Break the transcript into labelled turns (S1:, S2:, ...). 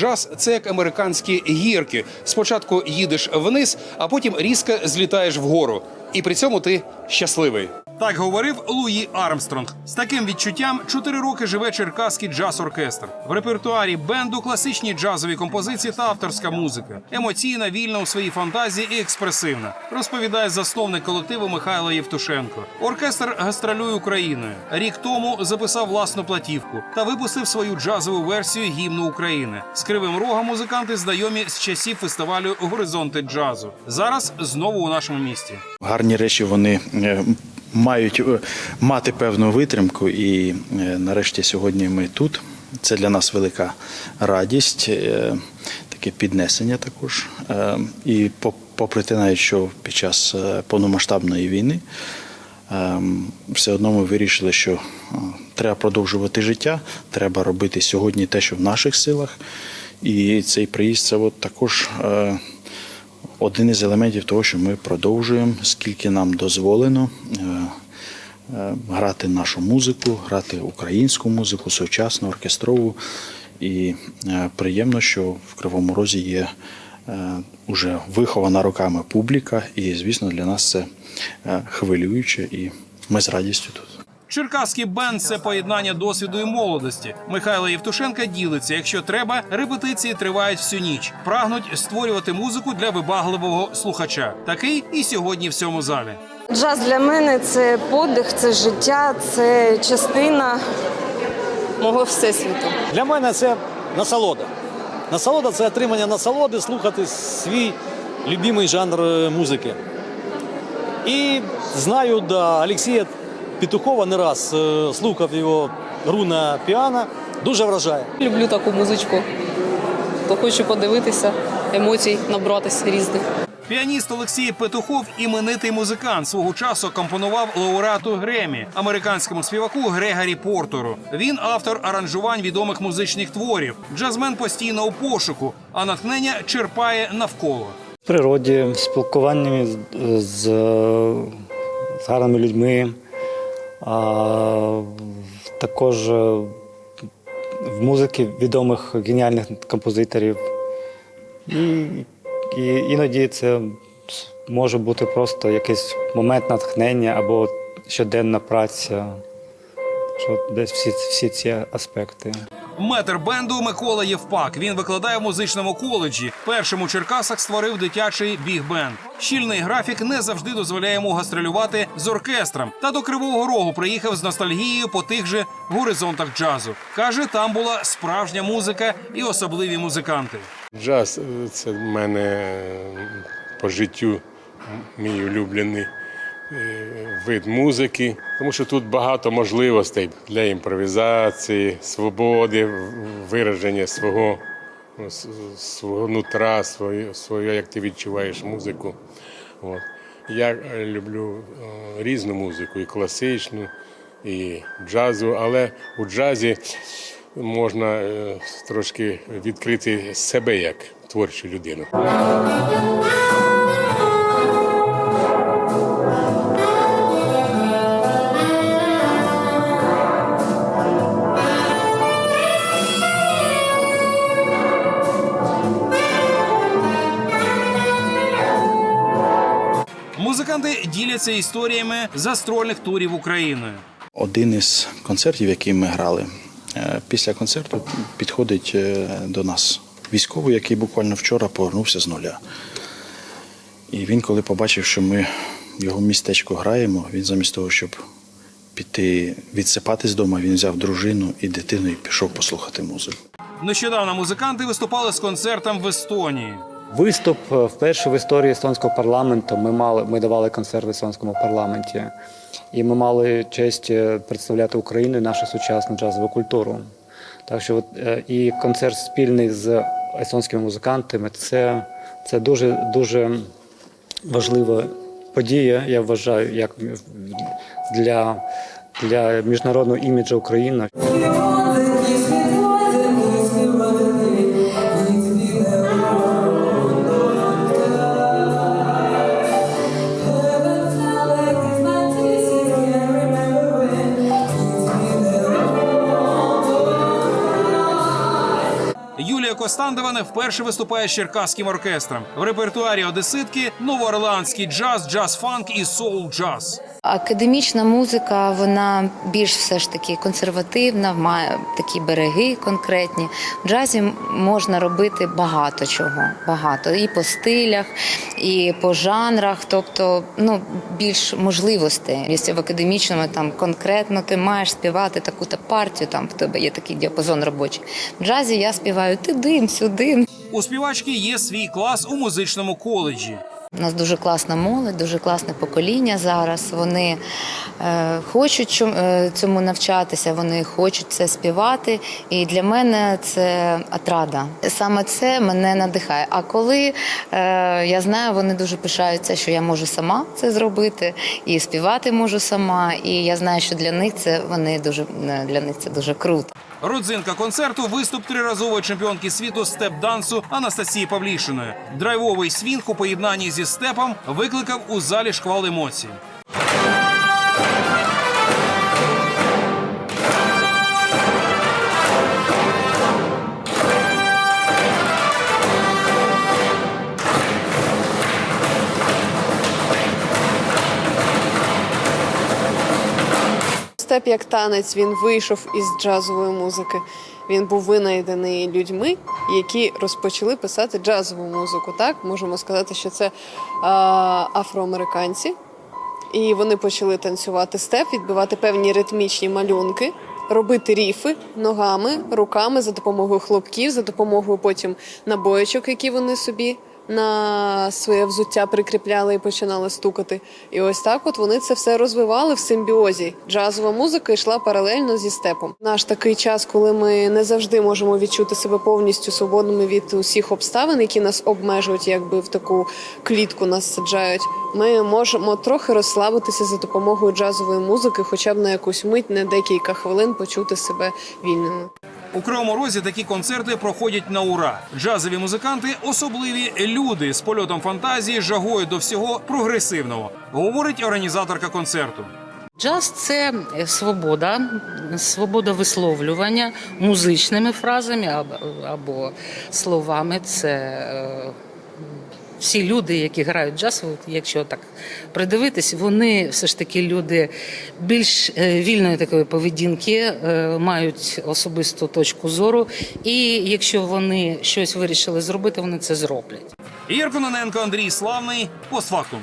S1: джаз це як американські гірки. Спочатку їдеш вниз, а потім різко злітаєш вгору. І при цьому ти щасливий. Так говорив Луї Армстронг. З таким відчуттям чотири роки живе черкаський джаз-оркестр. В репертуарі бенду класичні джазові композиції та авторська музика. Емоційна, вільна у своїй фантазії і експресивна. Розповідає засновник колективу Михайло Євтушенко. Оркестр гастролює Україною. Рік тому записав власну платівку та випустив свою джазову версію гімну України. З кривим рогом музиканти знайомі з часів фестивалю Горизонти джазу. Зараз знову у нашому місті.
S2: Гарні речі вони е, мають е, мати певну витримку, і е, нарешті сьогодні ми тут. Це для нас велика радість, е, таке піднесення також. І попри те, навіть що під час повномасштабної війни е, все одно ми вирішили, що треба продовжувати життя, треба робити сьогодні те, що в наших силах. І цей приїзд це от також. Один із елементів того, що ми продовжуємо, скільки нам дозволено е, е, грати нашу музику, грати українську музику, сучасну, оркестрову. І е, приємно, що в Кривому Розі є уже вихована роками публіка, і, звісно, для нас це хвилююче, і ми з радістю тут.
S1: Черкаський бенд це поєднання досвіду і молодості. Михайло Євтушенка ділиться. Якщо треба, репетиції тривають всю ніч. Прагнуть створювати музику для вибагливого слухача. Такий і сьогодні в цьому залі.
S3: Джаз для мене це подих, це життя, це частина мого всесвіту.
S4: Для мене це насолода. Насолода це отримання насолоди, слухати свій любимий жанр е, музики. І знаю, да, Олексія Петухова не раз е, слухав його гру на піано. Дуже вражає.
S5: Люблю таку музичку. То хочу подивитися, емоцій набратися різних.
S1: Піаніст Олексій Петухов іменитий музикант свого часу компонував лауреату Гремі, американському співаку Грегорі Портеру. Він автор аранжувань відомих музичних творів. Джазмен постійно у пошуку, а натхнення черпає навколо.
S6: в природі, в спілкуванні з, з, з гарними людьми, а, також е, в музиці відомих геніальних композиторів. І, і іноді це може бути просто якийсь момент натхнення або щоденна праця. Що десь всі, всі ці аспекти.
S1: Метр бенду Микола Євпак. Він викладає в музичному коледжі. Першим у Черкасах створив дитячий біг-бенд. Щільний графік не завжди дозволяє йому гастролювати з оркестром. Та до Кривого Рогу приїхав з ностальгією по тих же горизонтах джазу. каже, там була справжня музика і особливі музиканти.
S7: Джаз е, це в мене е, по життю мій улюблений вид музики, тому що тут багато можливостей для імпровізації, свободи, вираження свого, ну, свого нутра, свою, свою, як ти відчуваєш музику. От. Я е, люблю е, різну музику, і класичну, і джазу, але у джазі можна е, трошки відкрити себе як творчу людину.
S1: Музиканти діляться історіями застрольних турів Україною.
S2: Один із концертів, який ми грали, е, після концерту підходить е, до нас військовий, який буквально вчора повернувся з нуля. І він, коли побачив, що ми в його містечку граємо, він замість того, щоб піти відсипатись вдома, він взяв дружину і дитину і пішов послухати музику.
S1: Нещодавно музиканти виступали з концертом в Естонії.
S6: Виступ е, вперше в історії естонського парламенту. Ми мали ми давали концерт в естонському парламенті, і ми мали честь е, представляти Україну і нашу сучасну джазову культуру. Так що е, і концерт спільний з естонськими музикантами це, це дуже дуже важлива подія. Я вважаю, як для, для міжнародного іміджу України.
S1: Не вперше виступає з черкаським оркестром. В репертуарі одеситки новоорландський джаз, джаз-фанк і соул-джаз.
S8: Академічна музика, вона більш все ж таки консервативна, має такі береги конкретні. В джазі можна робити багато чого, багато і по стилях, і по жанрах, тобто ну більш можливостей. Якщо в академічному там конкретно ти маєш співати таку-то партію, там в тебе є такий діапазон робочий. В джазі я співаю ти дим, сюди.
S1: У співачки є свій клас у музичному коледжі.
S8: У нас дуже класна молодь, дуже класне покоління зараз. Вони е, хочуть е, цьому навчатися, вони хочуть це співати. І для мене це отрада. Саме це мене надихає. А коли е, я знаю, вони дуже пишаються, що я можу сама це зробити, і співати можу сама. І я знаю, що для них це вони дуже для них це дуже круто.
S1: Родзинка концерту виступ триразової чемпіонки світу степ-дансу Анастасії Павлішиної. Драйвовий свінг у поєднанні зі степом викликав у залі шквал емоцій.
S9: Степ як танець він вийшов із джазової музики. Він був винайдений людьми, які розпочали писати джазову музику. Так можемо сказати, що це а, афроамериканці, і вони почали танцювати степ, відбивати певні ритмічні малюнки, робити ріфи ногами, руками за допомогою хлопків, за допомогою потім набоєчок, які вони собі на своє взуття прикріпляли і починали стукати. І ось так, от вони це все розвивали в симбіозі. Джазова музика йшла паралельно зі степом. Наш такий час, коли ми не завжди можемо відчути себе повністю свободними від усіх обставин, які нас обмежують, якби в таку клітку нас саджають. Ми можемо трохи розслабитися за допомогою джазової музики, хоча б на якусь мить, на декілька хвилин почути себе вільними.
S1: У Кривому Розі такі концерти проходять на ура. Джазові музиканти особливі люди з польотом фантазії, жагою до всього прогресивного, говорить організаторка концерту.
S10: Джаз це свобода, свобода висловлювання музичними фразами або, словами. Це е, всі люди, які грають джаз, якщо так придивитись, вони все ж таки люди більш е, вільної такої поведінки, е, мають особисту точку зору. І якщо вони щось вирішили зробити, вони це зроблять.
S1: Ігор Кононенко, Андрій Славний, постфактум.